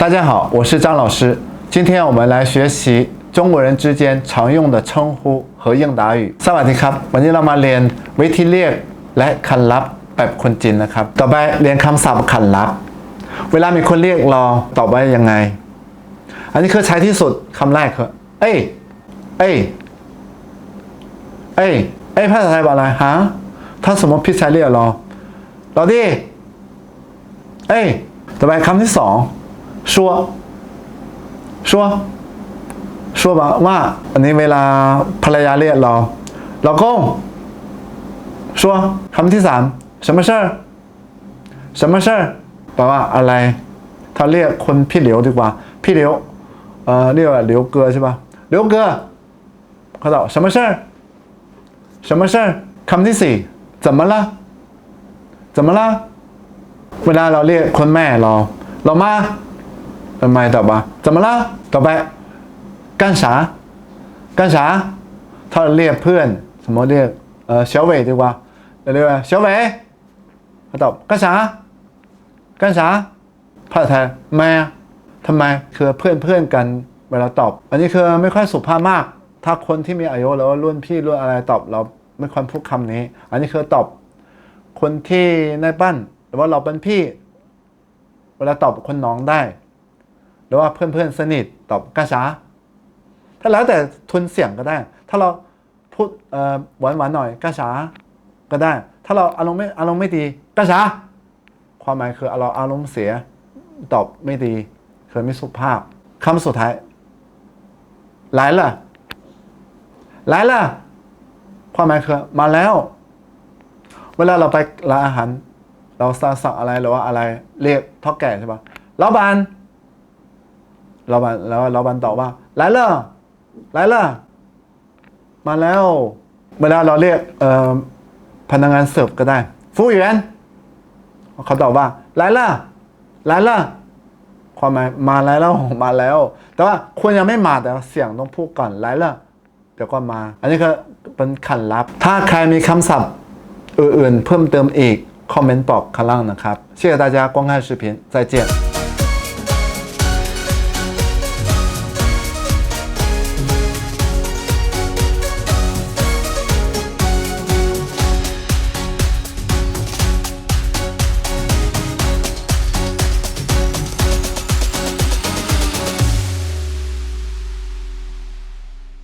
大家好，我是张老师。今天我们来学习中国人之间常用的称呼和应答语。สวัสดีครับ วันนี้เรามาเรียนวิธีเรียกและคันลับแบบคนจีนนะครับ ต่อไปเรียนคำศัพท์คันลับ เวลามีคนเรียกเราตอบว่ายังไง อันนี้คือใช้ที่สุดคำแรกคือเอ้ยเอ้ยเอ้ยเอ้ยภาษาไทยบอกอะไรฮะถ้าสมมติพี่ชายเรียกเราเราดิเอ้ยต่อไปคำที่สอง ชัวชัวชัวบอกว่า อันนี้เวลาภรรยาเรียกเราเราก็ชัวคำที่สาม什么事儿什么事儿แปลว่าอะไร ถ้าเรียกคนพี่เหลียวดีกว่า พี่เหลียว เอ่อเรียกว่าเหลียวเกอใช่ปะเหลียวเกอเขาตอบ什么事儿什么事儿คำที่สี่怎么了怎么了เวลาเราเรียกคนแม่เราเรามา ทำไมตอบว่า怎么了ต่อไป干啥干啥ถ้าเราเรียกเพื่อน สมมติเรียกเอ่อ小伟ดีกว่าเราเรียกว่า小伟เขาตอบ干啥干啥ภาษาไทยแม่ทำไมคือเพื่อนเพื่อนกันเวลาตอบ อันนี้คือไม่ค่อยสุภาพมาก ถ้าคนที่มีอายุแล้วรุ่นพี่รุ่นอะไรตอบเราไม่ควรพูดคำนี้ อันนี้คือตอบ คนที่ในบ้านหรือว่าเราเป็นพี่ เวลาตอบคนน้องได้ หรือว่าเพื่อนๆสนิทตอบกาชาถ้าแล้วแต่ทุนเสียงก็ได้ ถ้าเราพูดหวานหวานหน่อยกาชาก็ได้ ถ้าเราอารมณ์ไม่อารมณ์ไม่ดีกาชาความหมายคือเราอารมณ์เสียตอบไม่ดีคือไม่สุภาพคำสุดท้ายหลายละหลายละความหมายคือมาแล้ว เวลาเราไปร้านอาหารเราสั่งอะไรหรือว่าอะไรเรียกท่อแก่ใช่ปะแล้บาน วเราบันตอบว่า来了来了มาแล้ว เวลาเราเรียกเอ่อพนักงานเสิร์ฟก็ได้服务员เขาตอบว่า来了来了ความหมายมาแล้วมาแล้ว แต่ว่าควรยังไม่มาแต่ว่าเสียงต้องพูดก่อน来了เดี๋ยวก็มา อันนี้คือเป็นขันลับ ถ้าใครมีคำศัพท์ อื่นๆเพิ่มเติมอีก คอมเมนต์บอกข้างล่างนะครับ谢谢大家观看视频再见